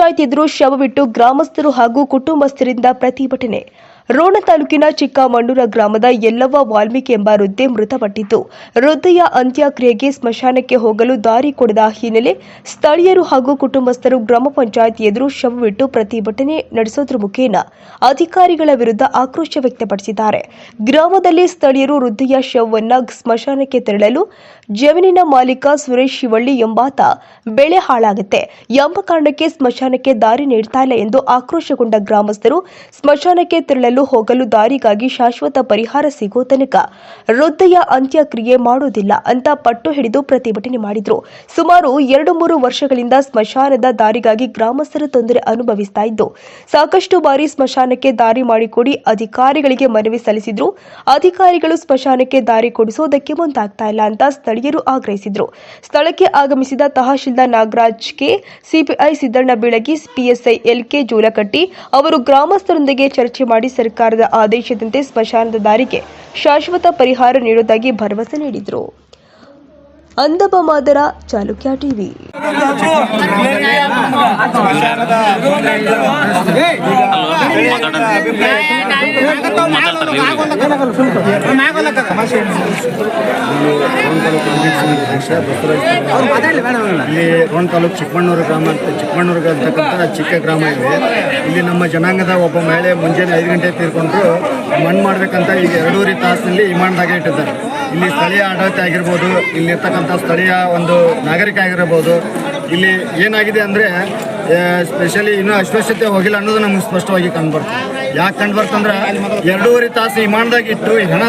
ಪಂಚಾಯತ್ ಎದುರು ಶವವಿಟ್ಟು ಗ್ರಾಮಸ್ಥರು ಹಾಗೂ ಕುಟುಂಬಸ್ಥರಿಂದ ಪ್ರತಿಭಟನೆ ರೋಣ ತಾಲೂಕಿನ ಚಿಕ್ಕಮಣ್ಣೂರ ಗ್ರಾಮದ ಯಲ್ಲವ್ವ ವಾಲ್ಮೀಕಿ ಎಂಬ ವೃದ್ಧೆ ಮೃತಪಟ್ಟಿದ್ದು. ವೃದ್ಧೆಯ ಅಂತ್ಯಕ್ರಿಯೆಗೆ ಸ್ಮಶಾನಕ್ಕೆ ಹೋಗಲು ದಾರಿ ಕೊಡದ ಹಿನ್ನೆಲೆ ಸ್ಥಳೀಯರು ಹಾಗೂ ಕುಟುಂಬಸ್ಥರು ಗ್ರಾಮ ಪಂಚಾಯತ್ ಎದುರು ಶವವಿಟ್ಟು ಪ್ರತಿಭಟನೆ ನಡೆಸೋದ್ರ ಮುಖೇನ ಅಧಿಕಾರಿಗಳ ವಿರುದ್ಧ ಆಕ್ರೋಶ ವ್ಯಕ್ತಪಡಿಸಿದ್ದಾರೆ. ಗ್ರಾಮದಲ್ಲಿ ಸ್ಥಳೀಯರು ವೃದ್ಧೆಯ ಶವವನ್ನು ಸ್ಮಶಾನಕ್ಕೆ ತೆರಳಲು ಜಮೀನಿನ ಮಾಲೀಕ ಸುರೇಶ್ ಶಿವಳ್ಳಿ ಎಂಬಾತ ಬೆಳೆ ಹಾಳಾಗುತ್ತೆ, ಎಂಬ ಕಾರಣಕ್ಕೆ ಸ್ಮಶಾನಕ್ಕೆ ದಾರಿ ನೀಡ್ತಾ ಇಲ್ಲ ಎಂದು ಆಕ್ರೋಶಗೊಂಡ ಗ್ರಾಮಸ್ಥರು ಸ್ಮಶಾನಕ್ಕೆ ತೆರಳಲು ಹೋಗಲು ದಾರಿಗಾಗಿ ಶಾಶ್ವತ ಪರಿಹಾರ ಸಿಗೋ ತನಕ ವೃದ್ಧೆಯ ಅಂತ್ಯಕ್ರಿಯೆ ಮಾಡುವುದಿಲ್ಲ ಅಂತ ಪಟ್ಟು ಹಿಡಿದು ಪ್ರತಿಭಟನೆ ಮಾಡಿದ್ರು. ಸುಮಾರು ಎರಡು ಮೂರು ವರ್ಷಗಳಿಂದ ಸ್ಮಶಾನದ ದಾರಿಗಾಗಿ ಗ್ರಾಮಸ್ಥರು ತೊಂದರೆ ಅನುಭವಿಸ್ತಾ ಇದ್ದು, ಸಾಕಷ್ಟು ಬಾರಿ ಸ್ಮಶಾನಕ್ಕೆ ದಾರಿ ಮಾಡಿಕೊಡಿ ಅಧಿಕಾರಿಗಳಿಗೆ ಮನವಿ ಸಲ್ಲಿಸಿದ್ರು. ಅಧಿಕಾರಿಗಳು ಸ್ಮಶಾನಕ್ಕೆ ದಾರಿ ಕೊಡಿಸೋದಕ್ಕೆ ಮುಂದಾಗ್ತಾ ಇಲ್ಲ ಅಂತ ಸ್ಥಳೀಯರು ಆಗ್ರಹಿಸಿದ್ರು. ಸ್ಥಳಕ್ಕೆ ಆಗಮಿಸಿದ tahsildar Nagaraj K, CPI Siddanna Beelagi, PSI L K Julakatti ಅವರು ಗ್ರಾಮಸ್ಥರೊಂದಿಗೆ ಚರ್ಚೆ ಮಾಡಿ ಸರ್ಕಾರದ ಆದೇಶದಂತೆ ಸ್ಮಶಾನದ ದಾರಿಗೆ ಶಾಶ್ವತ ಪರಿಹಾರ ನೀಡುವುದಾಗಿ ಭರವಸೆ ನೀಡಿದರು. ಅಂದಬ ಮಾದರ ಚಾಲುಕ್ಯ ಟಿವಿ. ಇಲ್ಲಿ ರೋಣ ತಾಲೂಕು ಚಿಕ್ಕಮಣ್ಣೂರು ಗ್ರಾಮ ಅಂತ ಚಿಕ್ಕಮಣ್ಣೂರು ಅಂತಕ್ಕಂಥ ಚಿಕ್ಕ ಗ್ರಾಮ ಇದೆ. ಇಲ್ಲಿ ನಮ್ಮ ಜನಾಂಗದ ಒಬ್ಬ ಮಹಿಳೆ ಮುಂಜಾನೆ ಐದು ಗಂಟೆ ತೀರ್ಕೊಂಡ್ರು ಮಣ್ಣು ಮಾಡಬೇಕಂತ ಈಗ ಎರಡೂವರೆ ತಾಸಿನಲ್ಲಿ ವಿಮಾನದಾಗೆ ಇಟ್ಟಿದ್ದಾರೆ. ಇಲ್ಲಿ ಸ್ಥಳೀಯ ಆಡಳಿತ ಆಗಿರ್ಬೋದು ಇಲ್ಲಿರ್ತಕ್ಕಂಥ ಸ್ಥಳೀಯ ಒಂದು ನಾಗರಿಕ ಆಗಿರ್ಬೋದು. ಇಲ್ಲಿ ಏನಾಗಿದೆ ಅಂದರೆ ಸ್ಪೆಷಲಿ ಇನ್ನೂ ಅಸ್ವಸ್ಥತೆ ಹೋಗಿಲ್ಲ ಅನ್ನೋದು ನಮ್ಗೆ ಸ್ಪಷ್ಟವಾಗಿ ಕಂಡುಬರ್ತದೆ ಯಾಕೆ ಕಂಡು ಬರ್ತಂದ್ರೆ ಎರಡೂವರೆ ತಾಸು ವಿಮಾನದಾಗ ಇಟ್ಟು ಹಣ